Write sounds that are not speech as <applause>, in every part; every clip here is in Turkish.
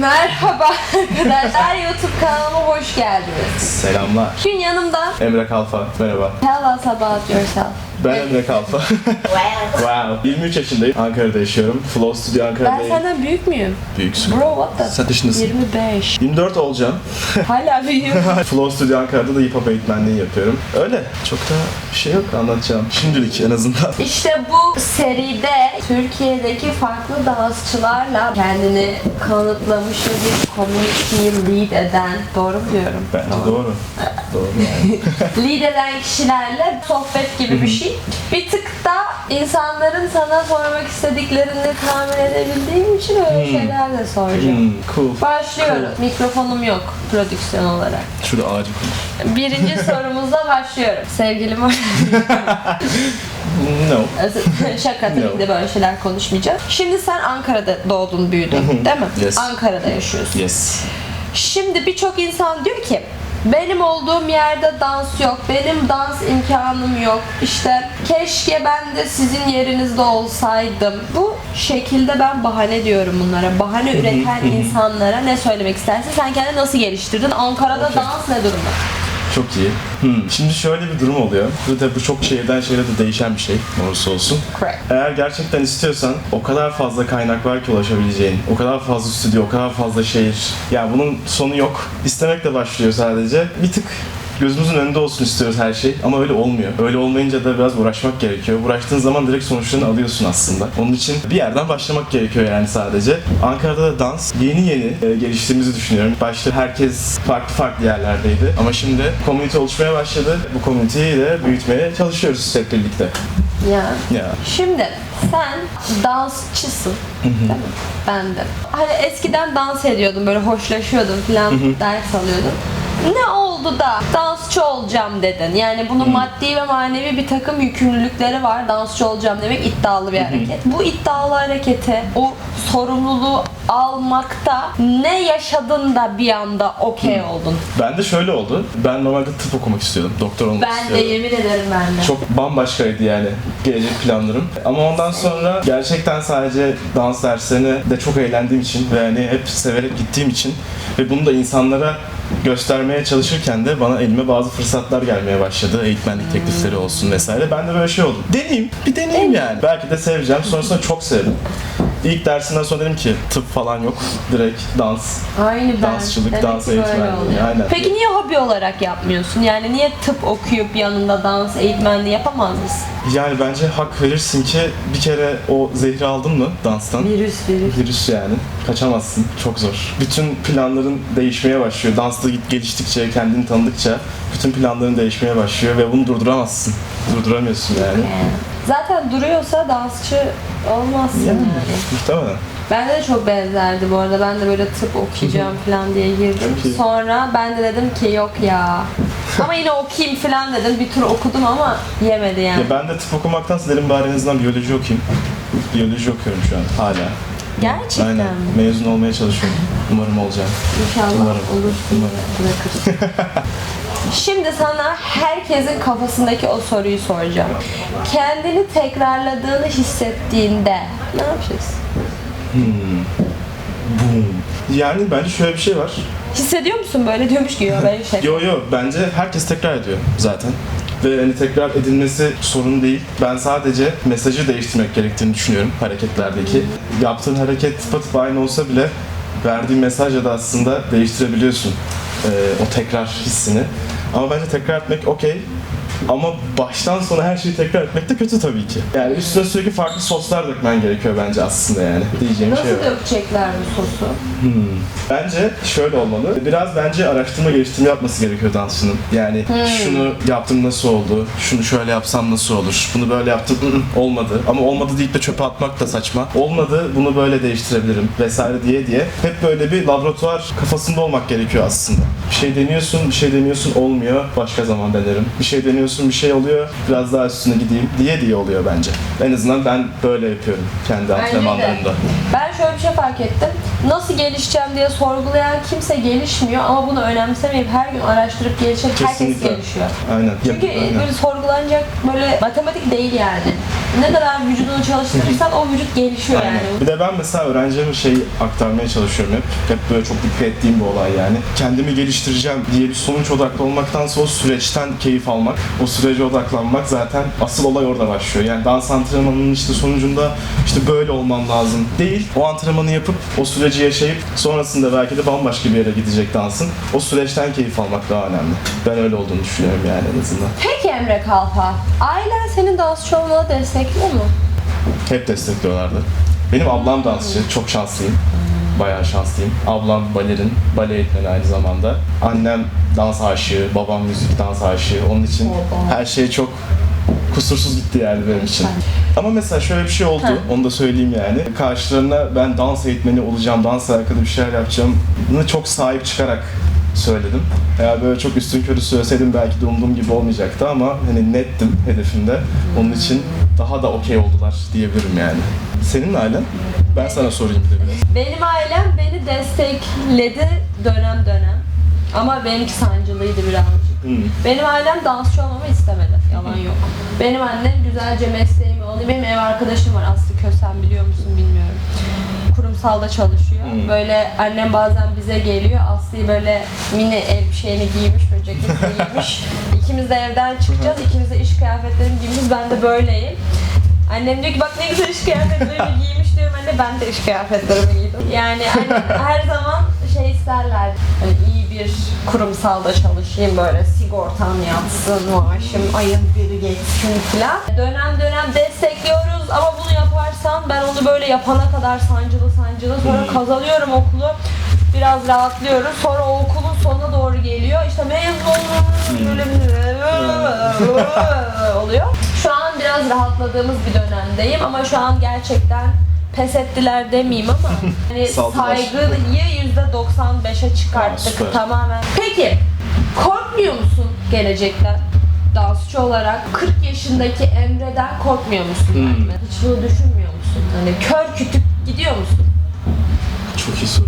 Merhaba arkadaşlar YouTube kanalıma hoş geldiniz. Selamlar. Bugün yanımda Emre Kalfa. Merhaba. Tell us about yourself. Ben Emre Kalfa. wow. 23 yaşındayım. Ankara'da yaşıyorum. Flow Studio Ben Ankara'dayım. senden büyük müyüm? Büyüksün. Bro what the? Sen yaşındasın. 25. 24 olacağım. <laughs> Hala büyüğüm. <laughs> Flow Studio Ankara'da da hip hop eğitmenliği yapıyorum. Öyle. Çok da bir şey yok anlatacağım. Şimdilik en azından. <laughs> İşte bu seride Türkiye'deki farklı dansçılarla kendini kanıtlamış ve bir community'yi lead eden, doğru mu diyorum? Bence doğru. Doğru yani. <laughs> lead eden kişilerle sohbet gibi bir şey. Bir tık da insanların sana sormak istediklerini tahmin edebildiğim için öyle şeyler de soracağım. Hmm, cool. Başlıyoruz. Mikrofonum yok prodüksiyon olarak. Şurada ağacı koy. Birinci <laughs> sorumuzla başlıyorum. Sevgilim var. No. <laughs> Şaka tabii ki de böyle şeyler konuşmayacağım. Şimdi sen Ankara'da doğdun, büyüdün değil mi? Yes. Ankara'da yaşıyorsun. Yes. Şimdi birçok insan diyor ki benim olduğum yerde dans yok, benim dans imkanım yok. İşte keşke ben de sizin yerinizde olsaydım. Bu şekilde ben bahane diyorum bunlara. Bahane üreten insanlara ne söylemek istersin? Sen kendini nasıl geliştirdin? Ankara'da dans ne durumda? Çok iyi. Hmm. Şimdi şöyle bir durum oluyor. Bu da bu çok şehirden şehire de değişen bir şey. Ne olursa olsun. Correct. Eğer gerçekten istiyorsan o kadar fazla kaynak var ki ulaşabileceğin. O kadar fazla stüdyo, o kadar fazla şehir. Ya bunun sonu yok. İstemekle başlıyor sadece. Bir tık gözümüzün önünde olsun istiyoruz her şey ama öyle olmuyor. Öyle olmayınca da biraz uğraşmak gerekiyor. Uğraştığın zaman direkt sonuçlarını alıyorsun aslında. Onun için bir yerden başlamak gerekiyor yani sadece. Ankara'da da dans yeni yeni e, geliştiğimizi düşünüyorum. Başta herkes farklı farklı yerlerdeydi ama şimdi komünite oluşmaya başladı. Bu komüniteyi de büyütmeye çalışıyoruz hep birlikte. Ya. Ya. Şimdi sen dansçısın. mi? Ben de. Hani eskiden dans ediyordum böyle hoşlaşıyordum falan ders alıyordum. Ne oldu da dansçı olacağım dedin? Yani bunun maddi ve manevi bir takım yükümlülükleri var. Dansçı olacağım demek iddialı bir hareket. Bu iddialı harekete, o sorumluluğu almakta ne yaşadın da bir anda okey oldun? Ben de şöyle oldu. Ben normalde tıp okumak istiyordum. Doktor olmak Ben de istiyordum. yemin ederim ben de. Çok bambaşkaydı yani gelecek planlarım. Ama ondan sonra gerçekten sadece dans derslerine de çok eğlendiğim için ve hani hep severek gittiğim için ve bunu da insanlara göstermeye çalışırken de bana elime bazı fırsatlar gelmeye başladı. Eğitmenlik teklifleri olsun vesaire. Ben de böyle şey oldu. Deneyeyim, bir deneyeyim yani. Belki de seveceğim. Sonrasında çok sevdim. İlk dersinden sonra dedim ki tıp falan yok. Direkt dans. Aynı ben. Dansçılık, Demek dans ki böyle eğitmenliği, oluyor. aynen. Peki niye hobi olarak yapmıyorsun? Yani niye tıp okuyup yanında dans eğitmenliği yapamaz mısın? Yani bence hak verirsin ki bir kere o zehri aldın mı danstan? Virüs virüs. Virüs yani. Kaçamazsın. Çok zor. Bütün planların değişmeye başlıyor. Dansta git geliştikçe, kendini tanıdıkça bütün planların değişmeye başlıyor ve bunu durduramazsın. Durduramıyorsun yani. Zaten duruyorsa dansçı olmazsın yani. Muhtemelen. Bende de çok benzerdi bu arada. Ben de böyle tıp okuyacağım falan diye girdim. Çok iyi. Sonra ben de dedim ki yok ya. <laughs> ama yine okuyayım falan dedim. Bir tur okudum ama yemedi yani. Ya ben de tıp okumaktansa dedim bari en azından biyoloji okuyayım. Biyoloji okuyorum şu an hala. Gerçekten Aynen. mi? Mezun olmaya çalışıyorum. Umarım olacağım. İnşallah Umarım. olursun Umarım. bırakırsın. <laughs> Şimdi sana herkesin kafasındaki o soruyu soracağım. Kendini tekrarladığını hissettiğinde ne yapacaksın? Boom. Yani bence şöyle bir şey var. Hissediyor musun böyle diyormuş ki ya ben şey. <laughs> Yo yo bence herkes tekrar ediyor zaten. Ve hani tekrar edilmesi sorun değil. Ben sadece mesajı değiştirmek gerektiğini düşünüyorum hareketlerdeki. Yaptığın hareket tıpatıp aynı olsa bile verdiğin mesajla da aslında değiştirebiliyorsun e, o tekrar hissini. Ama bence tekrar etmek okey. Ama baştan sona her şeyi tekrar etmek de kötü tabii ki. Yani üstüne sürekli farklı soslar dökmen gerekiyor bence aslında yani. Diyeceğim Nasıl şey o. dökecekler bu sosu? Bence şöyle olmalı. Biraz bence araştırma geliştirme yapması gerekiyor dansçının. Yani şunu yaptım nasıl oldu? Şunu şöyle yapsam nasıl olur? Bunu böyle yaptım olmadı. Ama olmadı deyip de çöpe atmak da saçma. Olmadı bunu böyle değiştirebilirim vesaire diye diye. Hep böyle bir laboratuvar kafasında olmak gerekiyor aslında. Bir şey deniyorsun, bir şey deniyorsun olmuyor. Başka zaman denerim. Bir şey deniyorsun, bir şey oluyor. Biraz daha üstüne gideyim diye diye oluyor bence. En azından ben böyle yapıyorum kendi antrenmanlarımda. Ben şöyle bir şey fark ettim. Nasıl gelişeceğim diye sorgulayan kimse gelişmiyor ama bunu önemsemeyip her gün araştırıp gelişen herkes Kesinlikle. gelişiyor. Aynen. Çünkü aynen. böyle sorgulanacak böyle matematik değil yani. Ne kadar vücudunu çalıştırırsan o vücut gelişiyor yani. Aynen. Bir de ben mesela öğrencilerime şey aktarmaya çalışıyorum hep. Hep böyle çok dikkat ettiğim bir olay yani. Kendimi geliştireceğim diye bir sonuç odaklı olmaktansa o süreçten keyif almak, o sürece odaklanmak zaten asıl olay orada başlıyor. Yani dans antrenmanının işte sonucunda işte böyle olmam lazım değil. O antrenmanı yapıp o süreci yaşayıp sonrasında belki de bambaşka bir yere gidecek dansın. O süreçten keyif almak daha önemli. Ben öyle olduğunu düşünüyorum yani en azından. Peki Emre Kalfa, ailen senin dansçı olmana destekliyor mu? Hep destekliyorlardı. Benim ablam dansçı, çok şanslıyım. Bayağı şanslıyım. Ablam balerin, bale eğitmeni aynı zamanda. Annem dans aşığı, babam müzik dans aşığı. Onun için her şey çok kusursuz gitti yani benim için. Ama mesela şöyle bir şey oldu, Heh. onu da söyleyeyim yani. Karşılarına ben dans eğitmeni olacağım, dans alakalı bir şeyler yapacağım. Bunu çok sahip çıkarak söyledim. Eğer böyle çok üstün körü söyleseydim belki de umduğum gibi olmayacaktı ama hani nettim hedefimde. Onun için daha da okey oldular diyebilirim yani. Senin ailen? Ben sana sorayım bir de biraz. Benim ailem beni destekledi dönem dönem. Ama benimki sancılıydı birazcık. Hmm. Benim ailem dansçı olmamı istemedi. Yalan yok. Benim annem güzelce mesleğimi alayım. Benim ev arkadaşım var Aslı Kösen biliyor musun bilmiyorum. Kurumsalda çalışıyor. Hmm. Böyle annem bazen bize geliyor. Aslı'yı böyle mini elbiseni giymiş, böyle ceket giymiş. <laughs> İkimiz de evden çıkacağız. İkimiz de iş kıyafetlerimi giymişiz. Ben de böyleyim. Annem diyor ki bak ne güzel iş kıyafetlerimi giymiş diyorum. Anne ben de iş kıyafetlerimi giydim. Yani annem her zaman şey isterler. Hani iyi bir kurumsalda çalışayım böyle sigortam yatsın, maaşım ayın biri geçsin filan. Dönem dönem destekliyoruz ama bunu yaparsan ben onu böyle yapana kadar sancılı sancılı sonra kazanıyorum okulu. Biraz rahatlıyoruz. Sonra o okulun sonuna doğru geliyor. İşte mezun bir oluyor. Şu an biraz rahatladığımız bir dönemdeyim ama şu an gerçekten pes ettiler demeyeyim ama <laughs> hani Saldılar. saygıyı %95'e Aa, çıkarttık süper. tamamen. Peki korkmuyor musun gelecekten? Dansçı olarak 40 yaşındaki Emre'den korkmuyor musun? Hmm. yani? Hiç bunu düşünmüyor musun? Hani kör kütük gidiyor musun? Çok iyi soru.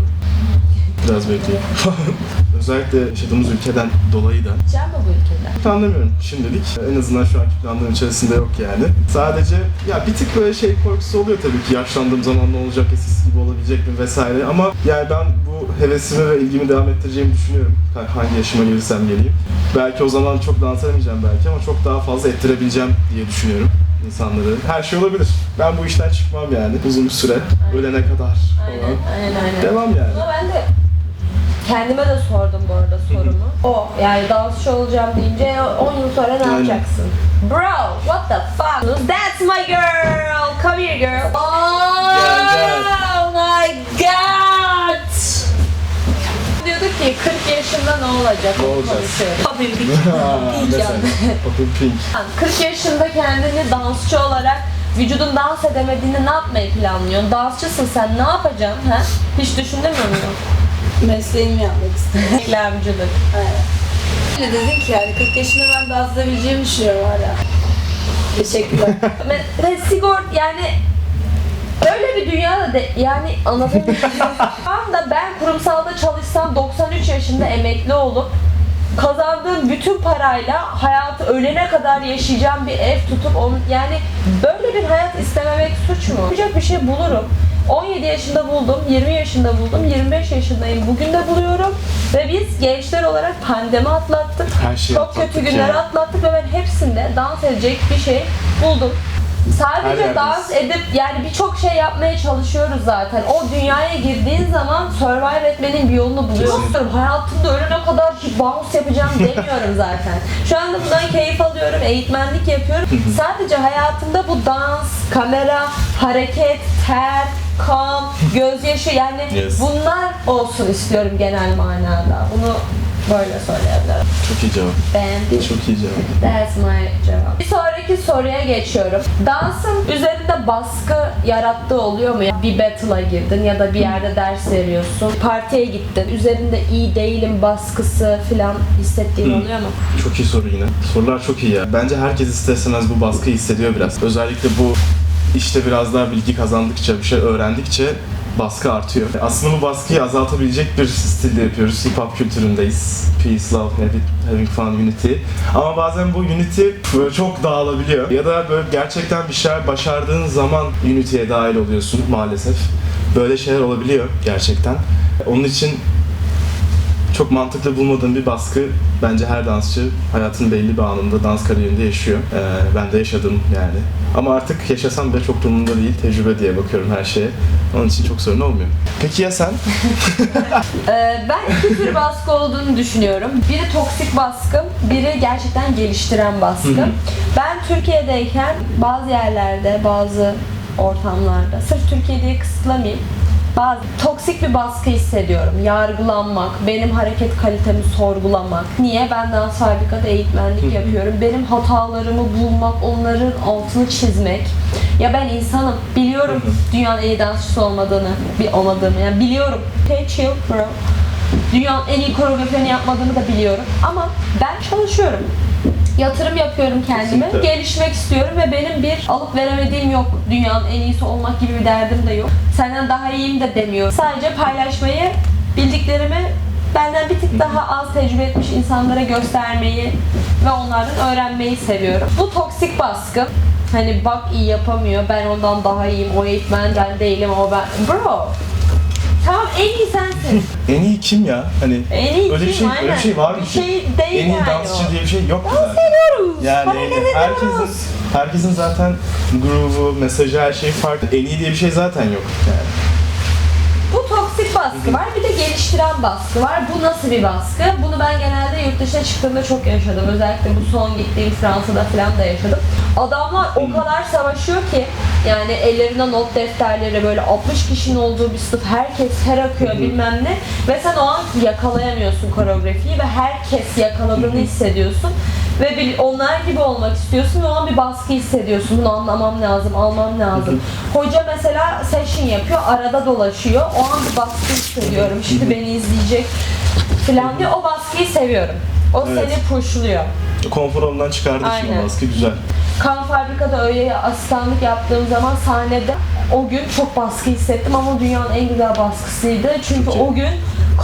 Biraz bekleyeyim. <laughs> Özellikle yaşadığımız ülkeden dolayı da Gideceğim mi bu ülkeden? Planlamıyorum şimdilik. En azından şu anki planlarım içerisinde yok yani. Sadece ya bir tık böyle şey korkusu oluyor tabii ki. Yaşlandığım zaman ne olacak, eskisi gibi olabilecek mi vesaire. Ama yani ben bu hevesimi ve ilgimi devam ettireceğimi düşünüyorum. Ha- Hangi yaşıma gelirsem geleyim. Belki o zaman çok dans edemeyeceğim belki ama çok daha fazla ettirebileceğim diye düşünüyorum insanları. Her şey olabilir. Ben bu işten çıkmam yani uzun bir süre. Ölene kadar Aynen, falan. aynen, aynen. Devam yani. Ama ben de kendime de sordum bu arada sorumu. O yani dansçı olacağım deyince 10 yıl sonra ne Aynen. yapacaksın? Bro, what the fuck? That's my girl. Come here girl. Oh, Gel, gel. my god. Diyorduk ki 40 yaşında ne olacak? Ne olacak? <laughs> Pink. 40 yaşında kendini dansçı olarak vücudun dans edemediğini ne yapmayı planlıyorsun? Dansçısın sen ne yapacaksın? Ha? Hiç düşündün mü? Mesleğimi yapmak istedim. <laughs> Reklamcılık. Öyle dedin ki yani 40 yaşında ben dans edebileceğimi düşünüyorum hala. Teşekkürler. <laughs> Ve, ve sigort yani öyle bir dünyada de yani anlatabiliyor? <laughs> Şu anda ben kurumsalda çalışsam 93 yaşında emekli olup kazandığım bütün parayla hayatı ölene kadar yaşayacağım bir ev tutup onu yani böyle bir hayat istememek suç mu? Yapacak bir şey bulurum. 17 yaşında buldum, 20 yaşında buldum, 25 yaşındayım. Bugün de buluyorum ve biz gençler olarak pandemi atlattık. Her şeyi Çok kötü günler ya. atlattık ve ben hepsinde dans edecek bir şey buldum. Sadece dans edip yani birçok şey yapmaya çalışıyoruz zaten. O dünyaya girdiğin zaman survive etmenin bir yolunu buluyorsun. Hayatımda ölene kadar ki bounce yapacağım demiyorum <laughs> zaten. Şu anda bundan keyif alıyorum, eğitmenlik yapıyorum. Sadece hayatımda bu dans, kamera, hareket, ter, kan, gözyaşı yani Yes. bunlar olsun istiyorum genel manada. Bunu böyle söyleyebilirim. Çok iyi cevap. Beğendim. Çok iyi cevap. That's my cevap. Bir sonraki soruya geçiyorum. Dansın üzerinde baskı yarattığı oluyor mu? Bir battle'a girdin ya da bir yerde ders veriyorsun. Partiye gittin. Üzerinde iyi değilim baskısı falan hissettiğin Hı. oluyor mu? Çok iyi soru yine. Sorular çok iyi ya. Bence herkes ister istemez bu baskıyı hissediyor biraz. Özellikle bu işte biraz daha bilgi kazandıkça, bir şey öğrendikçe baskı artıyor. Aslında bu baskıyı azaltabilecek bir stilde yapıyoruz. Hip hop kültüründeyiz. Peace, love, having fun, unity. Ama bazen bu unity böyle çok dağılabiliyor. Ya da böyle gerçekten bir şeyler başardığın zaman unity'ye dahil oluyorsun maalesef. Böyle şeyler olabiliyor gerçekten. Onun için çok mantıklı bulmadığım bir baskı bence her dansçı hayatın belli bir anında dans kariyerinde yaşıyor. Ee, ben de yaşadım yani. Ama artık yaşasam bile çok durumunda değil. Tecrübe diye bakıyorum her şeye. Onun için çok sorun olmuyor. Peki ya sen? <laughs> Ee, ben iki tür baskı olduğunu düşünüyorum. Biri toksik baskı, biri gerçekten geliştiren baskı. Ben Türkiye'deyken bazı yerlerde, bazı ortamlarda, sırf Türkiye diye kısıtlamayayım, bazı toksik bir baskı hissediyorum. Yargılanmak, benim hareket kalitemi sorgulamak. Niye? Ben dans fabrikada eğitmenlik yapıyorum. Benim hatalarımı bulmak, onların altını çizmek. Ya ben insanım. Biliyorum dünyanın en iyi dansçısı olmadığını, bir olmadığımı. Yani biliyorum. Hey chill bro. Dünyanın en iyi koreografini yapmadığımı da biliyorum. Ama ben çalışıyorum. Yatırım yapıyorum kendime. Kesinlikle. Gelişmek istiyorum ve benim bir alıp veremediğim yok. Dünyanın en iyisi olmak gibi bir derdim de yok. Senden daha iyiyim de demiyorum. Sadece paylaşmayı, bildiklerimi benden bir tık daha az tecrübe etmiş insanlara göstermeyi ve onlardan öğrenmeyi seviyorum. Bu toksik baskı. Hani bak iyi yapamıyor, ben ondan daha iyiyim, o eğitmen ben değilim, o ben... Bro! Tamam en iyi sensin. <laughs> En iyi kim ya? Hani En iyi öyle bir kim? şey, Aynen. öyle bir şey var mı Bir ki? şey değil en iyi yani dansçı o. diye bir şey yok Dans zaten. ediyoruz. Yani Hareket ediyoruz. herkesin herkesin zaten groove'u, mesajı her şey farklı. En iyi diye bir şey zaten yok yani. Bu toksik baskı var. Bir de geliştiren baskı var. Bu nasıl bir baskı? Bunu ben genelde yurt dışına çıktığımda çok yaşadım. Özellikle bu son gittiğim Fransa'da falan da yaşadım. Adamlar o kadar savaşıyor ki yani ellerinde not defterleri böyle 60 kişinin olduğu bir sınıf herkes ter akıyor bilmem ne ve sen o an yakalayamıyorsun koreografiyi ve herkes yakaladığını hissediyorsun ve bil- onlar gibi olmak istiyorsun ve o an bir baskı hissediyorsun. Bunu anlamam lazım, almam lazım. Hoca mesela session yapıyor, arada dolaşıyor. O an bir baskı hissediyorum. Şimdi beni izleyecek falan diye o baskıyı seviyorum. O Evet. seni pushluyor. Konfor alanından çıkardı şimdi Aynen. baskı güzel. Kan Fabrika'da öyle asistanlık yaptığım zaman sahnede o gün çok baskı hissettim ama dünyanın en güzel baskısıydı. Çünkü o gün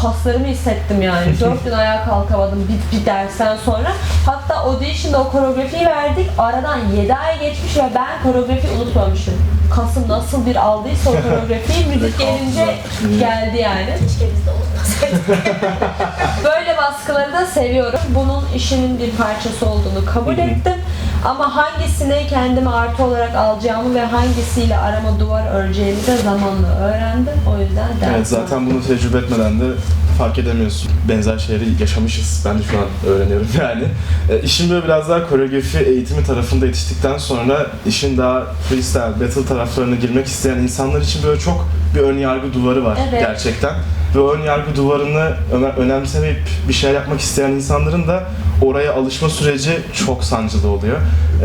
kaslarımı hissettim yani. Dört gün ayağa kalkamadım bir, bir dersten sonra. Hatta audition'da o koreografiyi verdik. Aradan 7 ay geçmiş ve ben koreografiyi unutmamışım. Kasım nasıl bir aldıysa o koreografiyi <laughs> müzik gelince geldi yani. Keşke biz de. <laughs> Böyle baskıları da seviyorum. Bunun işimin bir parçası olduğunu kabul ettim. Ama hangisini kendime artı olarak alacağımı ve hangisiyle arama duvar öreceğimi de zamanla öğrendim. O yüzden ders Evet zaten bunu tecrübe etmeden de fark edemiyorsun. Benzer şeyleri yaşamışız. Ben de şu an öğreniyorum <laughs> yani. E, işin böyle biraz daha koreografi eğitimi tarafında yetiştikten sonra işin daha freestyle, battle taraflarına girmek isteyen insanlar için böyle çok bir ön yargı duvarı var Evet. gerçekten. Ve o ön yargı duvarını öne- önemsemeyip bir şeyler yapmak isteyen insanların da oraya alışma süreci çok sancılı oluyor.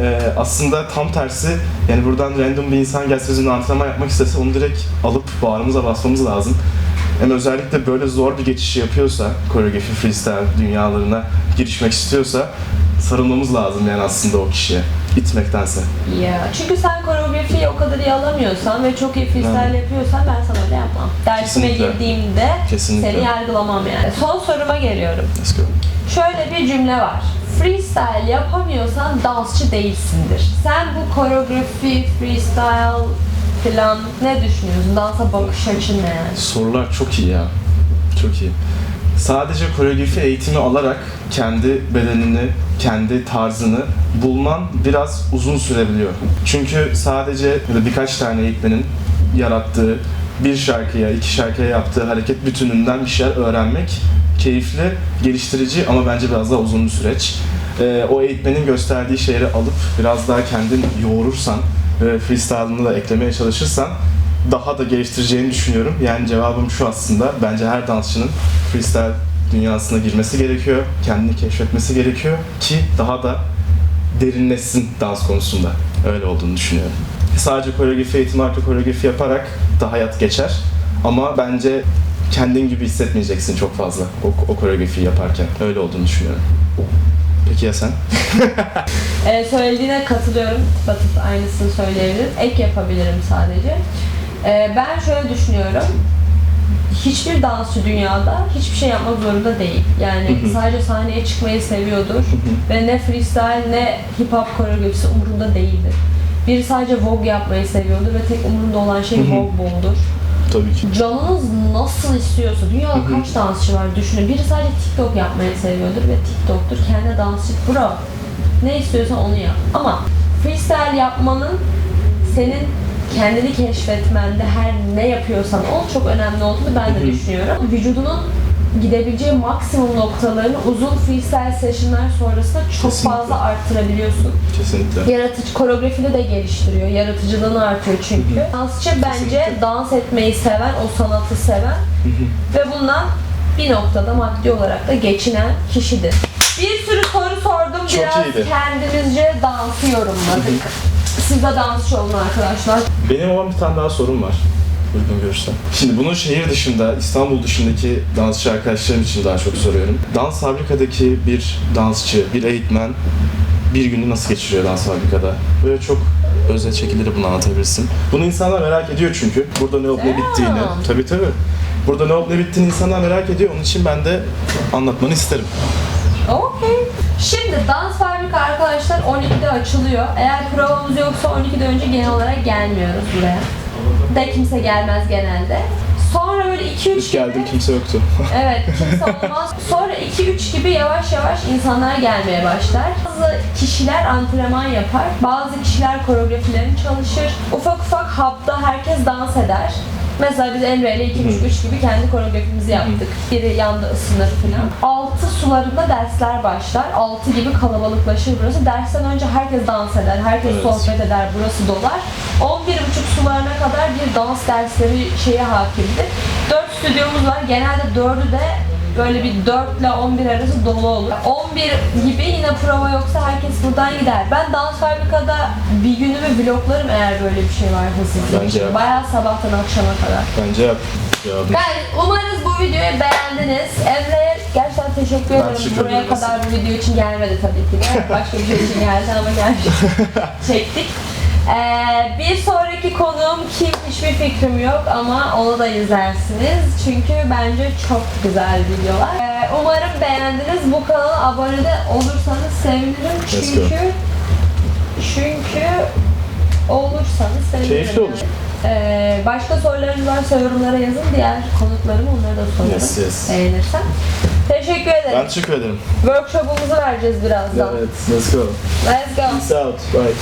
E, aslında tam tersi yani buradan random bir insan gelse bizim antrenman yapmak istese onu direkt alıp bağrımıza basmamız lazım. Hem özellikle böyle zor bir geçişi yapıyorsa, koreografi freestyle dünyalarına girişmek istiyorsa sarılmamız lazım yani aslında o kişiye. itmektense. Ya çünkü sen koreografiyi o kadar iyi alamıyorsan ve çok iyi freestyle Evet. yapıyorsan ben sana öyle yapmam. Dersime Kesinlikle. girdiğimde Kesinlikle. seni yargılamam yani. Son soruma geliyorum. Let's go. Şöyle bir cümle var. Freestyle yapamıyorsan dansçı değilsindir. Sen bu koreografi, freestyle falan ne düşünüyorsun? Dansa bakış açın ne yani? Sorular çok iyi ya. Çok iyi. Sadece koreografi eğitimi alarak kendi bedenini, kendi tarzını bulman biraz uzun sürebiliyor. Çünkü sadece birkaç tane eğitmenin yarattığı bir şarkıya, iki şarkıya yaptığı hareket bütününden bir şeyler öğrenmek keyifli, geliştirici ama bence biraz daha uzun bir süreç. Ee, o eğitmenin gösterdiği şeyleri alıp biraz daha kendin yoğurursan ve freestyle'ını da eklemeye çalışırsan daha da geliştireceğini düşünüyorum. Yani cevabım şu aslında. Bence her dansçının freestyle dünyasına girmesi gerekiyor. Kendini keşfetmesi gerekiyor ki daha da derinleşsin dans konusunda. Öyle olduğunu düşünüyorum. Sadece koreografi eğitimi artı koreografi yaparak da hayat geçer. Ama bence kendin gibi hissetmeyeceksin çok fazla o, o koreografiyi yaparken. Öyle olduğunu düşünüyorum. Peki ya sen? <laughs> Ee, söylediğine katılıyorum. Tıpatıp aynısını söyleyebilirim. Ek yapabilirim sadece. Ee, ben şöyle düşünüyorum. Hiçbir dansçı dünyada hiçbir şey yapmak zorunda değil. Yani sadece sahneye çıkmayı seviyordur ve ne freestyle ne hip hop koreografisi umurunda değildir. Biri sadece Vogue yapmayı seviyordur ve tek umurunda olan şey Vogue Vogue'dur. Tabii ki. Canınız nasıl istiyorsa, dünyada kaç dansçı var düşünün. Biri sadece TikTok yapmayı seviyordur ve TikTok'tur. Kendi dansçı bro. Ne istiyorsan onu yap. Ama freestyle yapmanın senin kendini keşfetmende her ne yapıyorsan ol çok önemli olduğunu ben de düşünüyorum. Vücudunun gidebileceği maksimum noktalarını uzun freestyle session'lar sonrasında çok Kesinlikle. fazla arttırabiliyorsun. Kesinlikle. Yaratıcı koreografini de geliştiriyor. Yaratıcılığını artıyor çünkü. Dansçı bence Kesinlikle. dans etmeyi seven, o sanatı seven ve bundan bir noktada maddi olarak da geçinen kişidir. Bir sürü soru sordum. Çok Biraz iyiydi. kendimizce dansı yorumladık. Siz de dansçı olun arkadaşlar. Benim olan bir tane daha sorum var. Uygun görürsen. Şimdi bunu şehir dışında, İstanbul dışındaki dansçı arkadaşlarım için daha çok soruyorum. Dans fabrikadaki bir dansçı, bir eğitmen bir günü nasıl geçiriyor dans fabrikada? Böyle çok özet şekilde bunu anlatabilirsin. Bunu insanlar merak ediyor çünkü. Burada ne olup ne bittiğini. Tabii tabii. Burada ne olup ne bittiğini insanlar merak ediyor. Onun için ben de anlatmanı isterim. Okey. Şimdi dans fabrika arkadaşlar 12'de açılıyor. Eğer provamız yoksa 12'de önce genel olarak gelmiyoruz buraya. De kimse gelmez genelde. Sonra böyle 2-3 gibi... Geldim kimse yoktu. <laughs> Evet, kimse olmaz. Sonra 2-3 gibi yavaş yavaş insanlar gelmeye başlar. Bazı kişiler antrenman yapar, bazı kişiler koreografilerini çalışır. Ufak ufak hub'da herkes dans eder. Mesela biz Emre ile 2-3 gibi kendi koreografimizi yaptık. Biri yanda ısınır falan. 6 sularında dersler başlar. 6 gibi kalabalıklaşır burası. Dersten önce herkes dans eder, herkes Evet. sohbet eder, burası dolar. 11.30 sularına kadar bir dans dersleri şeye hakimdir. 4 stüdyomuz var. Genelde 4'ü de böyle bir 4 ile 11 arası dolu olur. 11 gibi yine prova yoksa herkes buradan gider. Ben dans fabrikada bir günümü vloglarım eğer böyle bir şey var hızlı. Bence yap. Bayağı sabahtan akşama kadar. Bence yap. Guys, umarız bu videoyu beğendiniz. Emre'ye gerçekten teşekkür ederim. teşekkür Buraya kadar bu video için gelmedi tabii ki de. Başka bir şey için geldi ama gelmiş. <laughs> Çektik. Ee, bir sonraki konuğum kim hiçbir fikrim yok ama onu da izlersiniz. Çünkü bence çok güzel videolar. Ee, umarım beğendiniz. Bu kanala abone de olursanız sevinirim. Let's go. Çünkü çünkü olursanız sevinirim. Keyifli olur. Ee, başka sorularınız varsa yorumlara yazın. Diğer konuklarıma onları da sorarım. Yes, yes. Beğenirsen. Teşekkür ederim. Ben teşekkür ederim. Workshop'umuzu vereceğiz birazdan. Evet, let's go. Let's go. Peace out. Bye.